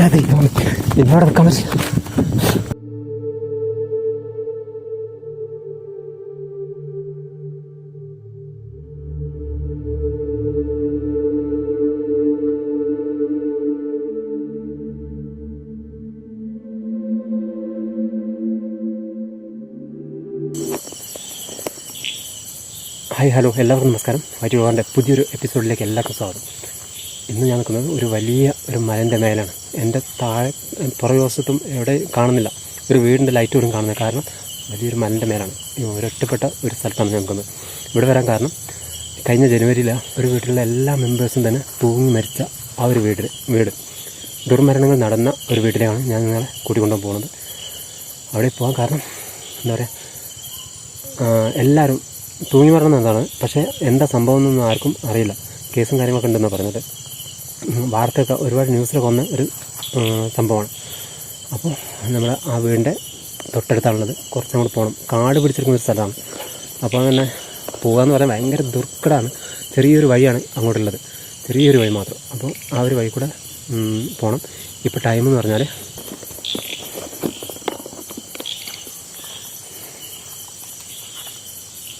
പഞ്ചായത്ത് എന്നോട് hi hello എല്ലാവർക്കും നമസ്കാരം. യോഗാന്റെ പുതിയൊരു എപ്പിസോഡിലേക്ക് എല്ലാവർക്കും സ്വാഗതം. ഇന്ന് ഞാൻ നിൽക്കുന്നത് ഒരു വലിയ ഒരു മലന്റെ മേലാണ്. എന്റെ താഴെ പുറകുവശത്തും എവിടെ കാണുന്നില്ല. ഒരു വീടിന്റെ ലൈറ്റ് പോലും കാണുന്നില്ല. കാരണം വലിയൊരു മലന്റെ മേലാണ്. ഒരു ഒരൊറ്റപ്പെട്ട ഒരു സ്ഥലത്താണ് ഞാൻ നിൽക്കുന്നത്. ഇവിടെ വരാൻ കാരണം കഴിഞ്ഞ ജനുവരിയിൽ ഒരു വീട്ടിലുള്ള എല്ലാ മെമ്പേഴ്സും തന്നെ തൂങ്ങി മരിച്ച ആ ഒരു വീട് വീട്. ദുർമരണങ്ങൾ നടന്ന ഒരു വീട്ടിലേക്കാണ് ഞാൻ നിങ്ങളെ കൂട്ടിക്കൊണ്ടു പോകുന്നത്. അവിടെ പോകാൻ കാരണം എന്താ പറയുക എല്ലാവരും തൂങ്ങി മരണം എന്നതാണ്. പക്ഷേ എന്താ സംഭവം എന്നൊന്നും ആർക്കും അറിയില്ല. കേസും കാര്യങ്ങളൊക്കെ ഉണ്ടെന്നാണ് പറഞ്ഞത്. വാർത്തയൊക്കെ ഒരുപാട് ന്യൂസിലൊക്കെ വന്ന ഒരു സംഭവമാണ്. അപ്പോൾ നമ്മൾ ആ വീടിന്റെ തൊട്ടടുത്താണുള്ളത്. കുറച്ചും കൂടെ പോകണം കാട് പിടിച്ചിരിക്കുന്ന ഒരു സ്ഥലമാണ്. അപ്പോൾ അങ്ങനെ പോകാമെന്ന് പറയാൻ ഭയങ്കര ദുർഘടമാണ് ചെറിയൊരു വഴിയാണ് അങ്ങോട്ടുള്ളത്. ചെറിയൊരു വഴി മാത്രം. അപ്പോൾ ആ ഒരു വഴി കൂടെ പോകണം ഇപ്പോൾ ടൈം എന്ന് പറഞ്ഞാൽ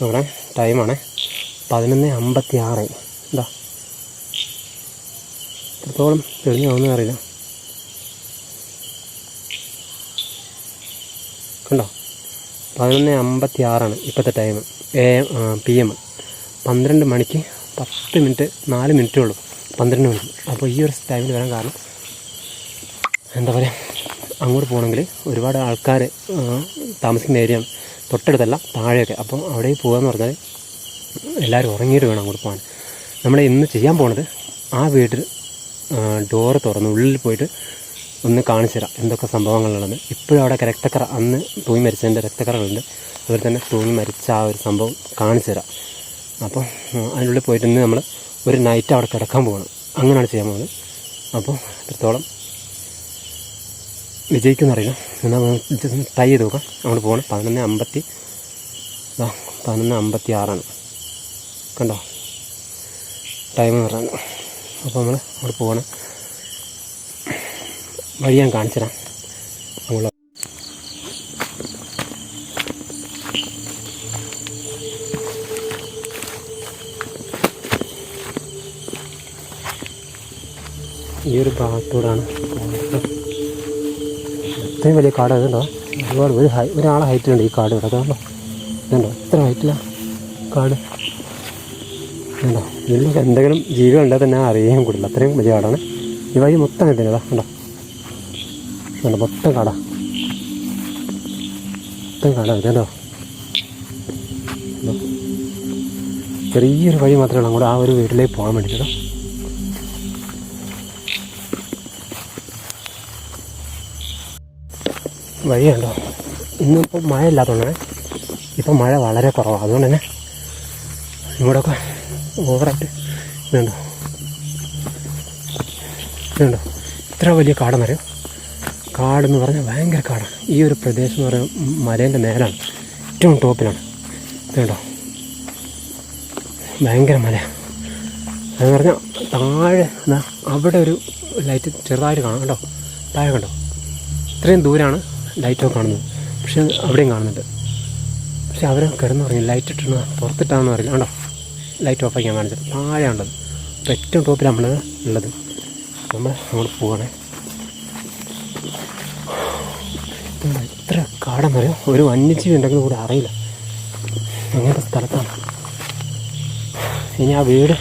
നോക്കണേ ടൈമാണ് പതിനൊന്ന് അമ്പത്തി ആറ് എന്താ എത്രത്തോളം തെളിഞ്ഞു പോകുന്നത് അറിയില്ല കണ്ടോ പതിനൊന്ന് അമ്പത്തി ആറാണ് ഇപ്പോഴത്തെ ടൈം എ പി എം പന്ത്രണ്ട് മണിക്ക് പത്ത് മിനിറ്റ് നാല് മിനിറ്റേ ഉള്ളൂ. പന്ത്രണ്ട് മണിക്ക്. അപ്പോൾ ഈ ഒരു ടൈമിൽ വരാൻ കാരണം എന്താ പറയുക അങ്ങോട്ട് പോകണമെങ്കിൽ ഒരുപാട് ആൾക്കാർ താമസിക്കുന്ന ഏരിയ തൊട്ടടുത്തല്ല താഴെയൊക്കെ. അപ്പം അവിടെ പോകാമെന്ന് പറഞ്ഞാൽ എല്ലാവരും ഉറങ്ങിയിട്ട് വേണം അങ്ങോട്ട് പോകാൻ. നമ്മൾ ഇന്ന് ചെയ്യാൻ പോണത് ആ വീട്ടിൽ ഡോറ് തുറന്ന് ഉള്ളിൽ പോയിട്ട് ഒന്ന് കാണിച്ചു തരാം എന്തൊക്കെ സംഭവങ്ങളാണ് ഇപ്പോഴും അവിടെ രക്തക്കറ അന്ന് തൂങ്ങി മരിച്ചതിന്റെ രക്തക്കറകളുണ്ട്. അതുപോലെ തന്നെ തൂങ്ങി മരിച്ച ആ ഒരു സംഭവം കാണിച്ചു തരാം. അപ്പോൾ അതിനുള്ളിൽ പോയിട്ട് ഇന്ന് നമ്മൾ ഒരു നൈറ്റ് അവിടെ കിടക്കാൻ പോകണം അങ്ങനെയാണ് ചെയ്യാൻ പോകുന്നത്. അപ്പോൾ എത്രത്തോളം വിജയിക്കുമെന്നറിയില്ല എന്നാൽ ജസ്റ്റ് ട്രൈ ചെയ്ത് നോക്കാം. അങ്ങോട്ട് പോകണം പതിനൊന്ന് അമ്പത്തി പതിനൊന്ന് അമ്പത്തി ആറാണ് കണ്ടോ ടൈം പറയുന്നത് അപ്പോൾ നമ്മൾ അവിടെ പോകണം വഴി ഞാൻ കാണിച്ചു തരാം അങ്ങോട്ട് ഈ ഒരു ഭാഗത്തൂടാണ്. ഇത്രയും വലിയ കാട് അതുണ്ടോ ഒരുപാട് ഒരു ഹൈ ഒരാളെ ഹൈറ്റ് ഉണ്ട് ഈ കാട് ഇവിടെ. അതുണ്ടോ ഇതുണ്ടോ ഇത്ര ഹൈറ്റില്ല കാട്. ഉണ്ടോ ഇതിൽ എന്തെങ്കിലും ജീവികളുണ്ടെങ്കിൽ തന്നെ അറിയാൻ കൂടില്ല. അത്രയും വലിയ കാടാണ്. ഈ വഴി മൊത്തം കിട്ടുന്നതാ ഉണ്ടോ ഉണ്ടോ മൊത്തം കട മൊത്തം കട ഇതുണ്ടോ ചെറിയൊരു വഴി മാത്രമേ ഉള്ളൂ അങ്ങോട്ട് ആ ഒരു വീട്ടിലേക്ക് പോകാൻ വേണ്ടിയിട്ട്. വഴിയുണ്ടോ? ഇന്നിപ്പോൾ മഴ ഇല്ലാത്തതുകൊണ്ട് ഇപ്പം മഴ വളരെ കുറവാണ് അതുകൊണ്ട് തന്നെ ഇവിടെയൊക്കെ ഓവറായിട്ട് ഇതുണ്ടോ? ഇതുണ്ടോ? ഇത്ര വലിയ കാടെന്നറിയോ? കാടെന്ന് പറഞ്ഞാൽ ഭയങ്കര കാടാണ് ഈ ഒരു പ്രദേശം എന്ന് പറയുന്നത് മലേന്റെ മേലാണ്. ഏറ്റവും ടോപ്പിലാണ്. കേട്ടോ ഭയങ്കര മലയാണ് അതെന്ന് പറഞ്ഞാൽ താഴെ അവിടെ ഒരു ലൈറ്റ് ചെറുതായിട്ട് കാണാം. കേട്ടോ താഴെ കണ്ടോ? ഇത്രയും ദൂരമാണ് ലൈറ്റൊക്കെ കാണുന്നത്. പക്ഷെ അവിടെയും കാണുന്നുണ്ട്. പക്ഷെ അവർ പറഞ്ഞു ലൈറ്റ് ഇട്ടിട്ട് പുറത്തിട്ടാണെന്ന് അറിയില്ല. കണ്ടോ? ലൈറ്റ് ഓഫ് ആക്കിയാണ് കാണിച്ചത്. താഴെയാണുള്ളത്. അപ്പോൾ ഏറ്റവും ടോപ്പിൽ നമ്മൾ ഉള്ളത്. നമ്മൾ അങ്ങോട്ട് പോവാണേ. കാടം വരെ ഒരു വന്യജീവി ഉണ്ടെങ്കിലും കൂടെ അറിയില്ല. അങ്ങനത്തെ സ്ഥലത്താണ്. ഇനി ആ വീട്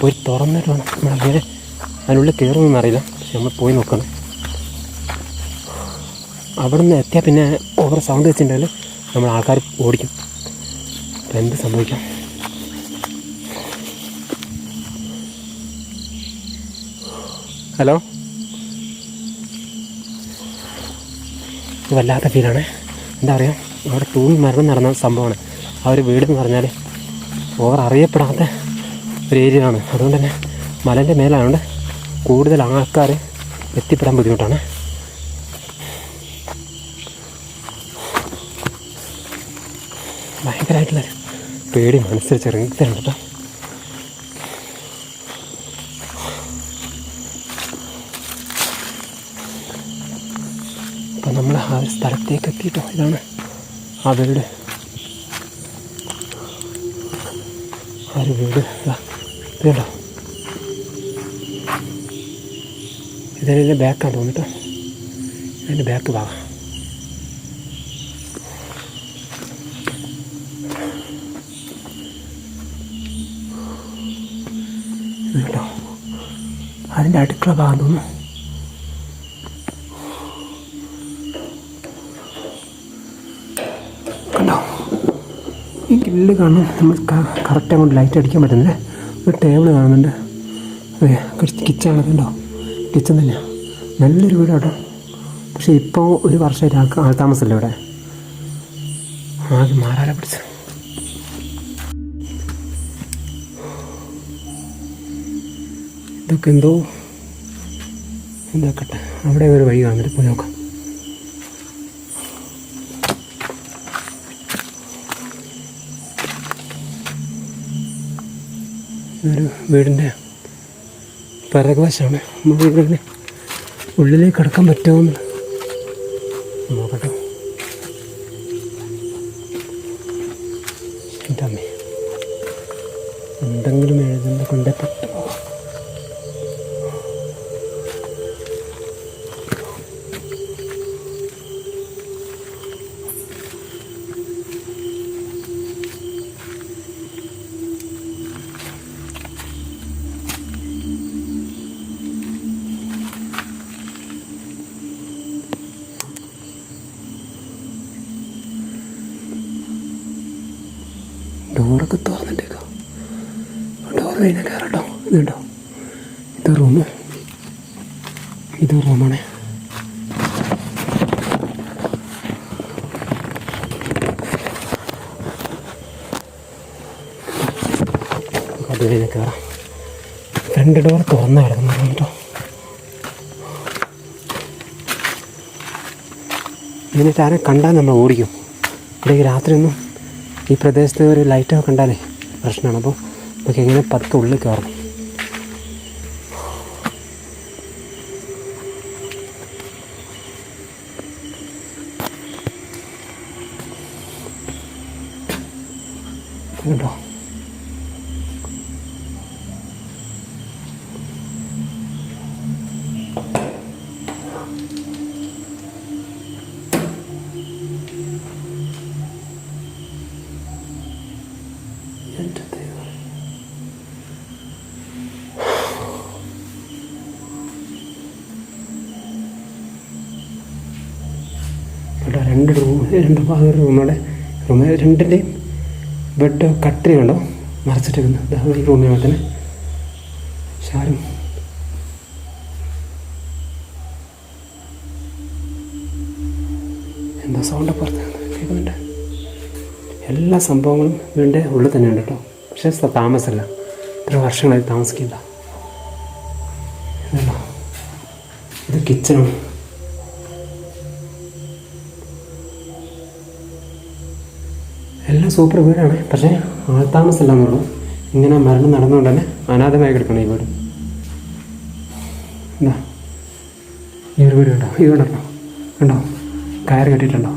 പോയി തുറന്നിട്ട് വേണം. നമ്മളെ വീട് അതിനുള്ളിൽ കയറുമെന്ന് അറിയില്ല. പക്ഷെ നമ്മൾ പോയി നോക്കണം. അവിടെ നിന്ന് എത്തിയാൽ പിന്നെ ഓവർ സൗണ്ട് വെച്ചിട്ടുണ്ടെങ്കിൽ നമ്മൾ ആൾക്കാർ ഓടിക്കും. അപ്പം എന്ത് സംഭവിക്കാം? ഹലോ? വല്ലാത്ത ഫീലാണ്. എന്താ പറയുക അവിടെ തൂങ്ങി മരണം നടന്ന സംഭവമാണ്. ആ ഒരു വീട് എന്ന് പറഞ്ഞാൽ ഓവർ അറിയപ്പെടാത്ത ഒരു ഏരിയ ആണ് അതുകൊണ്ട് തന്നെ മലന്റെ മേലായതുകൊണ്ട് കൂടുതൽ ആൾക്കാർ എത്തിപ്പെടാൻ ബുദ്ധിമുട്ടാണ്. ഭയങ്കരമായിട്ടുള്ള പേടി മനസ്സിൽ ചെറുതാണ് കേട്ടോ. അപ്പോൾ നമ്മൾ ആ ഒരു സ്ഥലത്തേക്ക് എത്തിയിട്ടോ ഇതാണ് ആ വീട് ആ ഒരു വീട്. ഇതാ ഇത് കണ്ടോ? ഇതിന്റെ ബാക്കാണ് തോന്നിട്ടോ? അതിന്റെ ബാക്ക് ഭാഗം. അതിന്റെ അടുക്കള ഭാഗം തോന്നുന്നു കണ്ടോ ഈ കാണുന്നത് കാണും. നമ്മൾ കറക്റ്റ് അങ്ങോട്ട് ലൈറ്റ് അടിക്കാൻ പറ്റുന്നില്ല. ഒരു ടേബിൾ കാണുന്നുണ്ട്. അതെ കിച്ചൺ ഉണ്ടോ കിച്ചൺ തന്നെയാണ് നല്ലൊരു വീട് കേട്ടോ പക്ഷേ ഇപ്പോൾ ഒരു വർഷമായിട്ട് ആൾ താമസമില്ല ഇവിടെ. ആകെ മാറാല പിടിച്ചു. ഇതൊക്കെ എന്തോ? എന്താക്കട്ടെ അവിടെ ഒരു വഴി കാണുന്നിട്ട് പോയി നോക്കാം. ഒരു വീടിന്റെ പിറകുവശമാണ് നമ്മൾ വീടിന്റെ ഉള്ളിലേക്ക് കിടക്കാൻ പറ്റുമെന്ന് നോക്കട്ടെ. എന്റെ എന്തെങ്കിലും എഴുതുന്ന കൊണ്ടേ ഡോറൊക്കെ തുറന്നിട്ടേക്കോ. ഡോർ കഴിഞ്ഞാൽ കയറട്ടോ ഇതുണ്ടോ ഇത് റൂമ് ഇത് റൂമാണ് അത് കഴിഞ്ഞാൽ കയറാം ഫ്രണ്ട് ഡോർ തുറന്ന തുറന്നായിരുന്നു കേട്ടോ. എന്നിട്ട് ആരെ കണ്ടാൽ നമ്മൾ ഓടിക്കും. ഈ രാത്രിയൊന്നും ഈ പ്രദേശത്ത് ഒരു ലൈറ്റൊക്കെ കണ്ടാലേ പ്രശ്നമാണ്. അപ്പോൾ നമുക്ക് എങ്ങനെ പതുക്കെ ഉള്ളിൽ കയറും കേട്ടോ കേട്ടോ രണ്ട് റൂം രണ്ട് ഭാഗം റൂമുടെ റൂം രണ്ടിന്റെയും ബെഡ് കട്ടിൽ കണ്ടോ? മറച്ചിട്ടേക്കുന്നു ദാ ഈ റൂമിനകത്ത് തന്നെ ശാലും. എന്താ സൗണ്ട് പുറത്ത് കേൾക്കുന്നുണ്ട്. എല്ലാ സംഭവങ്ങളും വീടിന്റെ ഉള്ളിൽ തന്നെയുണ്ട് കേട്ടോ. പക്ഷേ താമസമല്ല. ഇത്ര വർഷങ്ങളായി താമസിക്കില്ല ഇത് കിച്ചണാണ് എല്ലാം സൂപ്പർ വീടാണ്. പക്ഷേ ആൾ താമസമല്ല എന്നുള്ളൂ ഇങ്ങനെ മരണം നടന്നുകൊണ്ട് തന്നെ അനാഥമായി കിടക്കണം ഈ വീട്. എന്താ ഈ ഒരു വീട് കണ്ടോ? ഈ വീടുണ്ടോ കണ്ടോ? കയറ് കെട്ടിയിട്ടുണ്ടോ?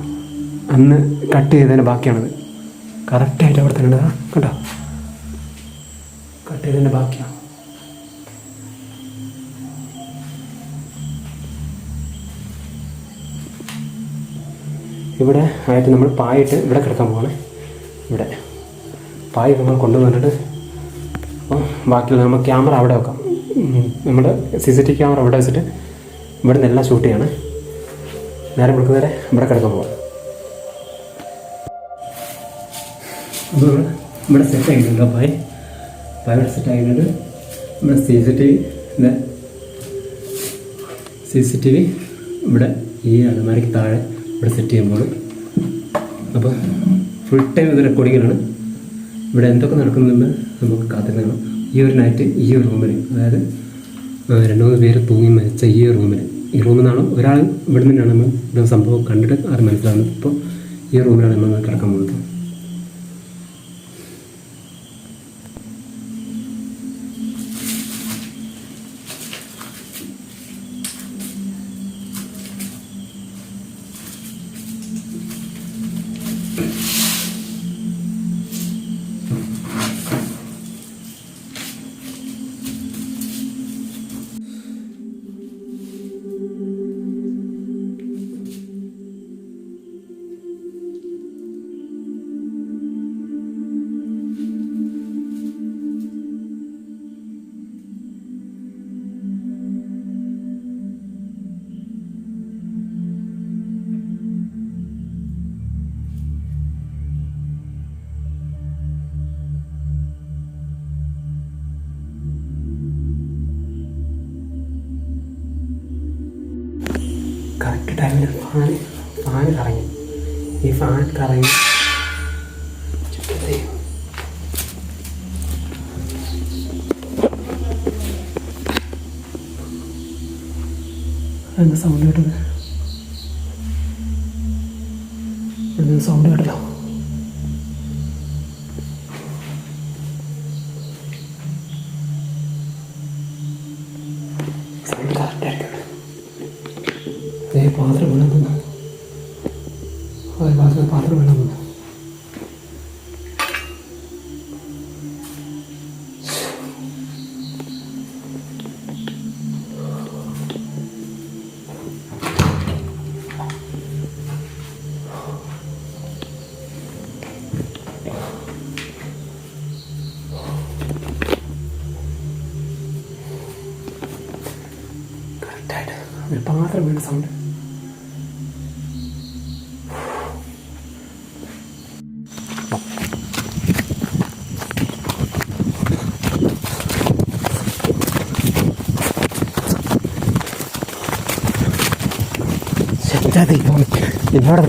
അന്ന് കട്ട് ചെയ്തതിന്റെ ബാക്കിയാണത്. കറക്റ്റായിട്ട് അവിടെ തന്നെ ഉണ്ട് കേട്ടോ കട്ട് ചെയ്തതിന്റെ ബാക്കിയാണ് ഇവിടെ ആയിട്ട് നമ്മൾ പായിട്ട് ഇവിടെ കിടക്കാൻ പോവാണ്. ഇവിടെ. പായ നമ്മൾ കൊണ്ടുവന്നിട്ട് അപ്പോൾ ബാക്കിയുള്ള നമ്മൾ ക്യാമറ അവിടെ വെക്കാം. നമ്മൾ സി സി ടി ക്യാമറ അവിടെ വെച്ചിട്ട് ഇവിടെ നിന്ന് എല്ലാം ഷൂട്ട് ചെയ്യണം. നേരെ വരെ ഇവിടെ കിടക്കാൻ പോകാം അപ്പോൾ ഇവിടെ സെറ്റ് ആയിട്ടുണ്ട് പായ്. പായ ഇവിടെ സെറ്റ് ആയിട്ടുണ്ട്. ഇവിടെ C C T V C C T V ഇവിടെ ഈ അലമാരിക്ക് താഴെ ഇവിടെ സെറ്റ് ചെയ്യുമ്പോൾ അപ്പോൾ ഫുൾ ടൈം ഇത് റെക്കോർഡിങ്ങിലാണ് ഇവിടെ എന്തൊക്കെ നടക്കുന്നുണ്ടെന്ന് നമുക്ക് കാത്തിരിക്കണം ഈ ഒരു നൈറ്റ് ഈ ഒരു റൂമിൽ അതായത് രണ്ട് മൂന്ന് പേര് തൂങ്ങി മരിച്ച ഈ ഒരു റൂമിൽ ഈ റൂമിൽ നിന്നാണ് ഒരാൾ ഇവിടെ നിന്നാണ് നമ്മൾ ഇവിടെ സംഭവം കണ്ടിട്ട് അത് മനസ്സിലാകുന്നത് ഇപ്പോൾ ഈ റൂമിലാണ് നമ്മൾ കിടക്കാൻ പോകുന്നത്. ടൈമിൽ ഫാൻ ഫാൻ കറങ്ങി. ഈ ഫാൻ കറങ്ങി. എന്താ സൗണ്ട് കേട്ടത്? എന്താ സൗണ്ട് കേട്ടല്ലോ ഒരു പാത്രം വീണ സൗണ്ട് എന്താ ദൈവം എന്നോട്